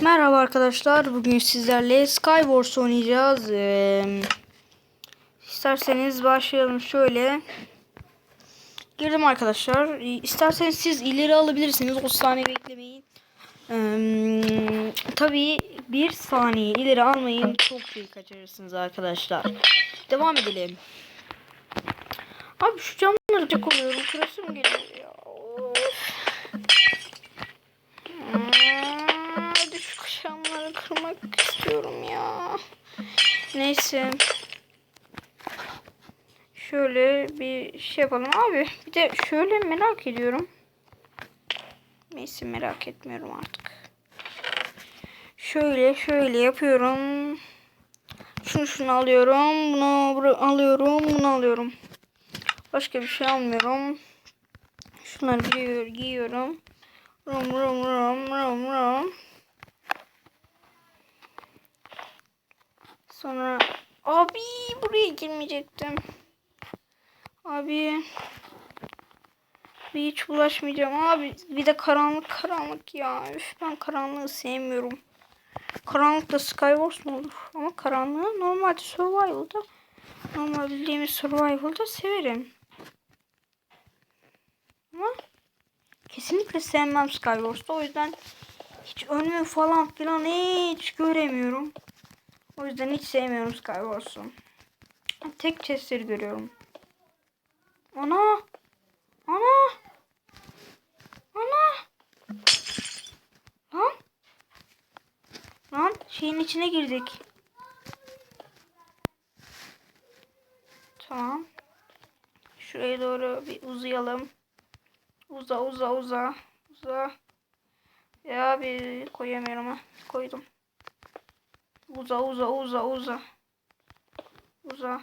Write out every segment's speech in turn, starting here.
Merhaba arkadaşlar. Bugün sizlerle Skywars oynayacağız. Ee, isterseniz başlayalım şöyle. Girdim arkadaşlar. İsterseniz siz ileri alabilirsiniz. 30 saniye beklemeyin. Ee, tabii bir saniye ileri almayın. Çok şey kaçırırsınız arkadaşlar. Devam edelim. Abi şu camları çok oluyorum. Kırasım geliyor ya. Of. Aa, düşük camları kırmak istiyorum ya. Neyse. Şöyle bir şey yapalım. Abi bir de şöyle merak ediyorum. Neyse merak etmiyorum artık. Şöyle şöyle yapıyorum. Şunu şunu alıyorum. Bunu alıyorum. Bunu alıyorum. Başka bir şey almıyorum. Şunları giyiyor, giyiyorum. Rum rum rum rum rum. Sonra abi buraya girmeyecektim. Abi bir hiç bulaşmayacağım abi. Bir de karanlık karanlık ya. Üf, ben karanlığı sevmiyorum. Karanlıkta Skywars mı olur? Ama karanlığı normalde Survival'da normal bildiğimiz Survival'da severim. Ama kesinlikle sevmem Skywars'ta. O yüzden hiç ölümü falan filan hiç göremiyorum. O yüzden hiç sevmiyorum Skywars'u. Tek chestleri görüyorum. Ana! Ana! Ana! Lan! Lan şeyin içine girdik. Tamam. Şuraya doğru bir uzayalım. Uza uza uza. Uza. Ya bir koyamıyorum ha. Koydum. Uza uza uza uza. Uza.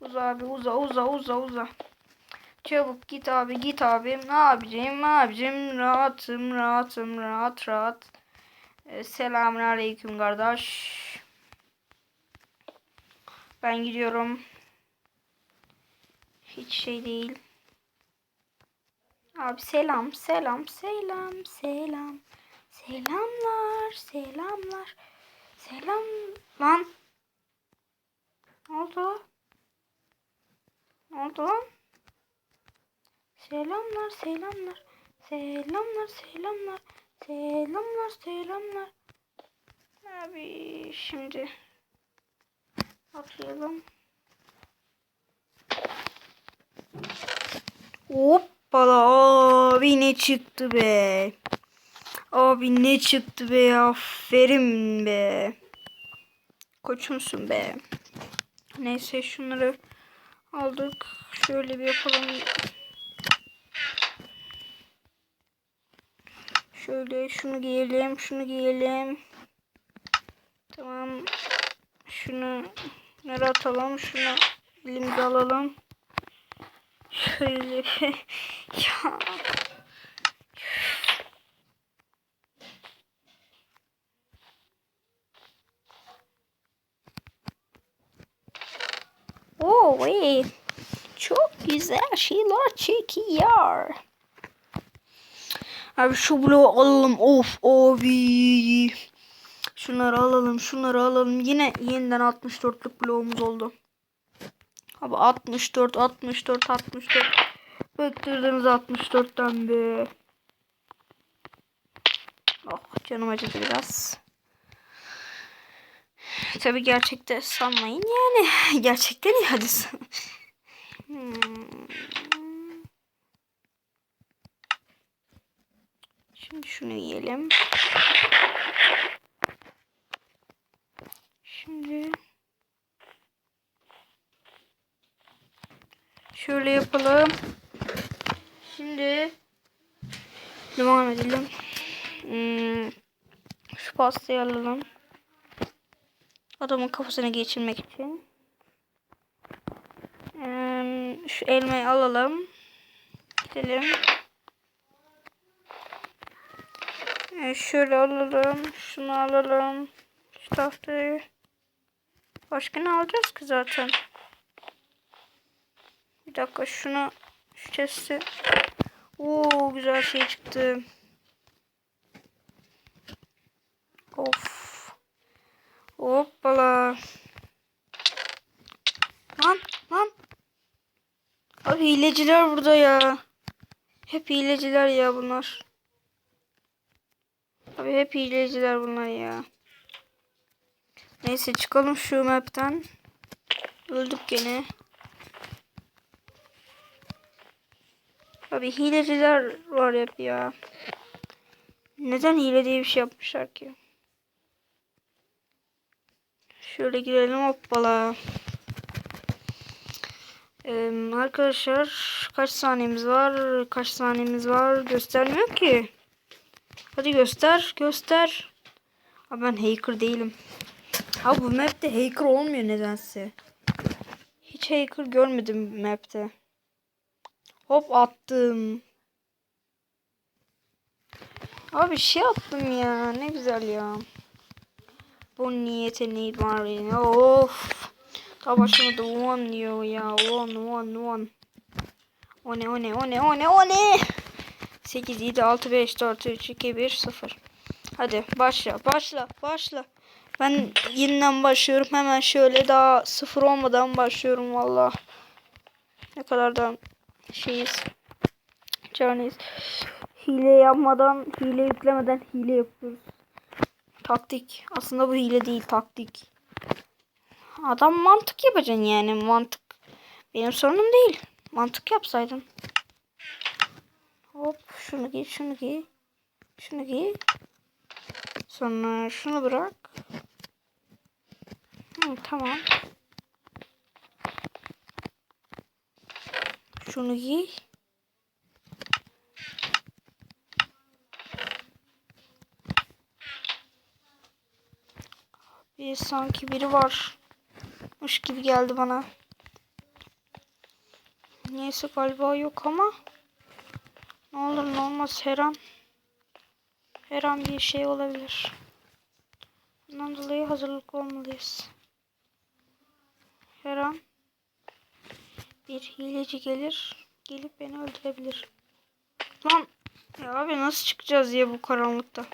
Uza abi uza uza uza uza. Çabuk git abi git abi. Ne yapacağım ne yapacağım. Rahatım rahatım rahat rahat. Ee, Selamun aleyküm kardeş. Ben gidiyorum. Hiç şey değil. Abi selam selam selam selam. Selamlar selamlar. Selam lan. Ne oldu? Ne oldu lan? Selamlar selamlar. Selamlar selamlar. Selamlar selamlar. Abi şimdi atlayalım. Hoppala abi ne çıktı be. Abi ne çıktı be aferin be. Koçumsun be. Neyse şunları aldık. Şöyle bir yapalım. Şöyle şunu giyelim, şunu giyelim. Tamam. Şunu nereye atalım? Şunu elimize alalım. Şöyle ya. Hey. Çok güzel şeyler çekiyor. Abi şu bloğu alalım. Of abi. Şunları alalım. Şunları alalım. Yine yeniden 64'lük bloğumuz oldu. Abi 64, 64, 64. Bıktırdınız 64'ten be. Oh canım acıdı biraz. Tabi gerçekte sanmayın yani. Gerçekten san- Hmm. Şimdi şunu yiyelim. Şimdi şöyle yapalım. Şimdi devam edelim. Hmm. Şu pastayı alalım. Adamın kafasına geçirmek için. Ee, şu elmayı alalım. Gidelim. Ee, şöyle alalım. Şunu alalım. Şu tahtayı. Başka ne alacağız ki zaten? Bir dakika şunu şu chest'i. Oo güzel şey çıktı. Of. Hoppala. Lan lan. Abi hileciler burada ya. Hep hileciler ya bunlar. Abi hep hileciler bunlar ya. Neyse çıkalım şu map'ten. Öldük gene. Abi hileciler var hep ya. Neden hile diye bir şey yapmışlar ki? Şöyle girelim hoppala. Ee, arkadaşlar kaç saniyemiz var? Kaç saniyemiz var? Göstermiyor ki. Hadi göster, göster. Abi ben hacker değilim. Ha bu map'te hacker olmuyor nedense. Hiç hacker görmedim map'te. Hop attım. Abi şey attım ya. Ne güzel ya. Bu niyete ne var ya. Of. Daha başlamadı. One diyor ya. One one one. O ne o ne o ne o ne o ne. 8 7 6 5 4 3 2 1 0. Hadi başla başla başla. Ben yeniden başlıyorum. Hemen şöyle daha sıfır olmadan başlıyorum valla. Ne kadar da şeyiz. Caniyiz. Hile yapmadan, hile yüklemeden hile yapıyoruz. Taktik. Aslında bu hile değil, taktik. Adam mantık yapacaksın yani. Mantık. Benim sorunum değil. Mantık yapsaydın. Hop şunu giy, şunu giy. Şunu giy. Sonra şunu bırak. Hı, tamam. Şunu giy. Bir sanki biri varmış gibi geldi bana. Neyse galiba yok ama ne olur ne olmaz her an her an bir şey olabilir. Bundan dolayı hazırlıklı olmalıyız. Her an bir hileci gelir, gelip beni öldürebilir. Lan ya abi nasıl çıkacağız ya bu karanlıkta?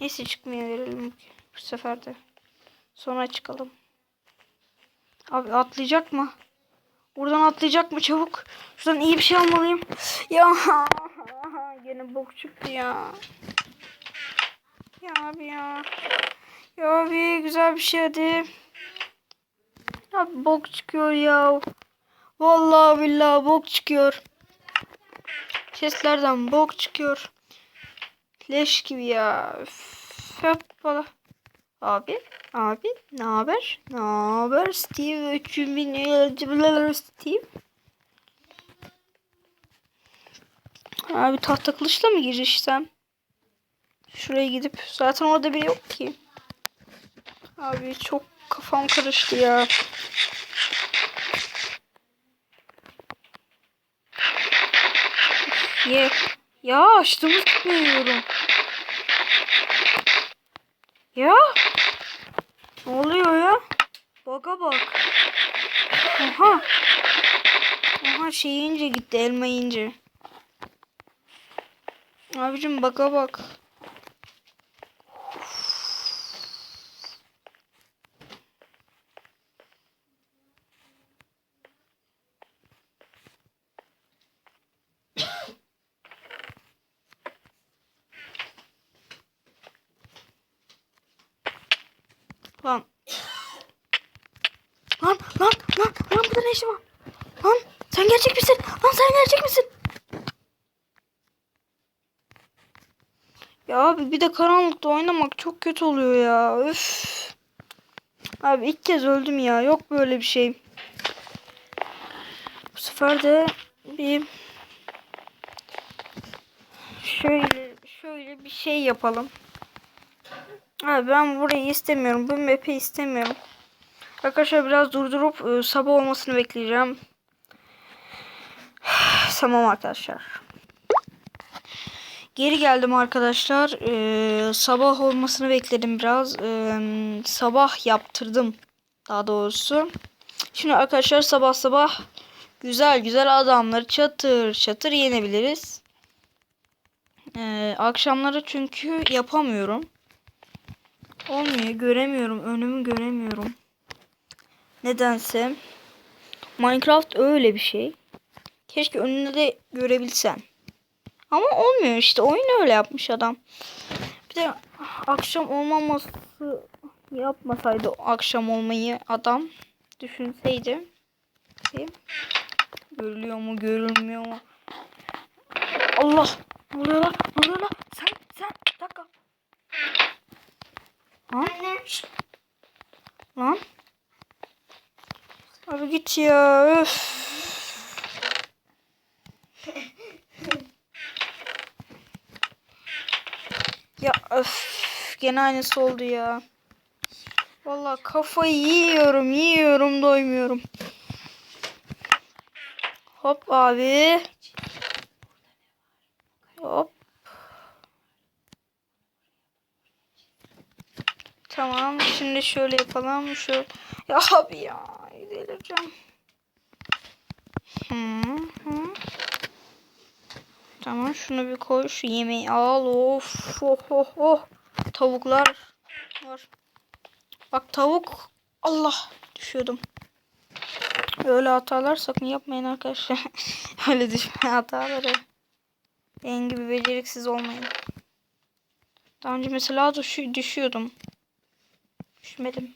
Neyse çıkmaya verelim bu sefer de. Sonra çıkalım. Abi atlayacak mı? Buradan atlayacak mı çabuk? Şuradan iyi bir şey almalıyım. Ya gene bok çıktı ya. Ya abi ya. Ya abi güzel bir şey hadi. Abi bok çıkıyor ya. Vallahi billahi bok çıkıyor. Seslerden bok çıkıyor. Leş gibi ya. Üf, hoppala. Abi, abi ne haber? Ne haber Steve? 3000 Steve. Abi tahta kılıçla mı girişsem? Şuraya gidip zaten orada biri yok ki. Abi çok kafam karıştı ya. Ye. Ya açtığımı tutmuyorum. Ya. Ne oluyor ya? Baka bak. Oha. Oha şey yiyince gitti elma yiyince. Abicim baka bak. Lan. Lan lan lan lan burada ne işi var? Lan sen gerçek misin? Lan sen gerçek misin? Ya abi bir de karanlıkta oynamak çok kötü oluyor ya. Üf. Abi ilk kez öldüm ya. Yok böyle bir şey. Bu sefer de bir şöyle şöyle bir şey yapalım. Abi ben burayı istemiyorum. Bu map'i istemiyorum. Arkadaşlar biraz durdurup e, sabah olmasını bekleyeceğim. tamam arkadaşlar. Geri geldim arkadaşlar. Ee, sabah olmasını bekledim biraz. Ee, sabah yaptırdım. Daha doğrusu. Şimdi arkadaşlar sabah sabah güzel güzel adamları çatır çatır yenebiliriz. Ee, akşamları çünkü yapamıyorum. Olmuyor. Göremiyorum. Önümü göremiyorum. Nedense. Minecraft öyle bir şey. Keşke önünde de görebilsen. Ama olmuyor işte. Oyun öyle yapmış adam. Bir de akşam olmaması yapmasaydı akşam olmayı adam düşünseydi. Bakayım. Görülüyor mu görülmüyor mu? Allah! Ne oluyor lan? Ne lan? Sen sen bir dakika. Lan. Şşt. Lan. Abi git ya. Öf. Ya öf. Gene aynısı oldu ya. Vallahi kafayı yiyorum, yiyorum, doymuyorum. Hop abi. Hop. Tamam, şimdi şöyle yapalım. Şu ya abi ya, delireceğim. Hı hı. Tamam, şunu bir koy, şu yemeği al. Of, oh, oh, oh. Tavuklar var. Bak tavuk. Allah düşüyordum. Öyle hatalar sakın yapmayın arkadaşlar. Öyle düşme hataları. Benim gibi beceriksiz olmayın. Daha önce mesela düşü düşüyordum. Düşmedim.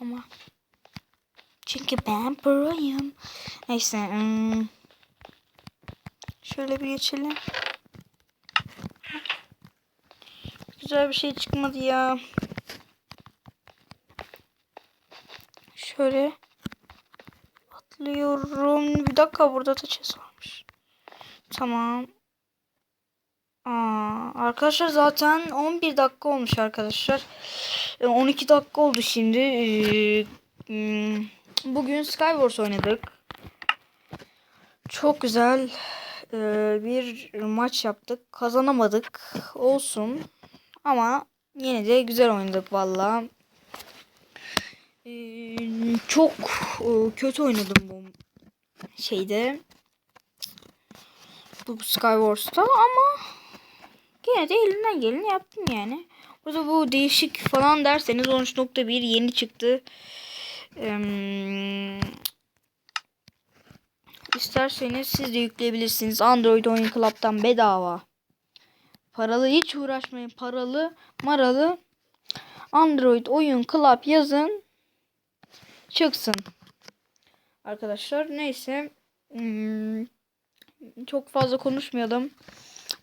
Ama çünkü ben proyum. Neyse. hmm. Şöyle bir geçelim. Güzel bir şey çıkmadı ya. Şöyle atlıyorum. Bir dakika burada da chest varmış. Tamam. Aa, arkadaşlar zaten 11 dakika olmuş arkadaşlar. E, 12 dakika oldu şimdi. Ee, hmm, Bugün Skywars oynadık. Çok güzel ee, bir maç yaptık. Kazanamadık. Olsun. Ama yine de güzel oynadık valla. Ee, çok e, kötü oynadım bu şeyde. Bu Skywars'ta ama gene de elinden geleni yaptım yani. Burada bu değişik falan derseniz 13.1 yeni çıktı. Ee, isterseniz siz de yükleyebilirsiniz. Android Oyun Club'dan bedava. Paralı hiç uğraşmayın. Paralı, maralı Android Oyun Club yazın. Çıksın. Arkadaşlar neyse. Hmm, çok fazla konuşmayalım.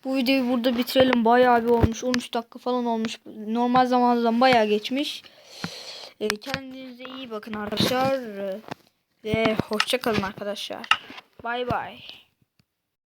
Bu videoyu burada bitirelim. Bayağı bir olmuş. 13 dakika falan olmuş. Normal zamandan bayağı geçmiş. Ee, Kendinize iyi bakın arkadaşlar. Ve hoşça kalın arkadaşlar. Bay bay.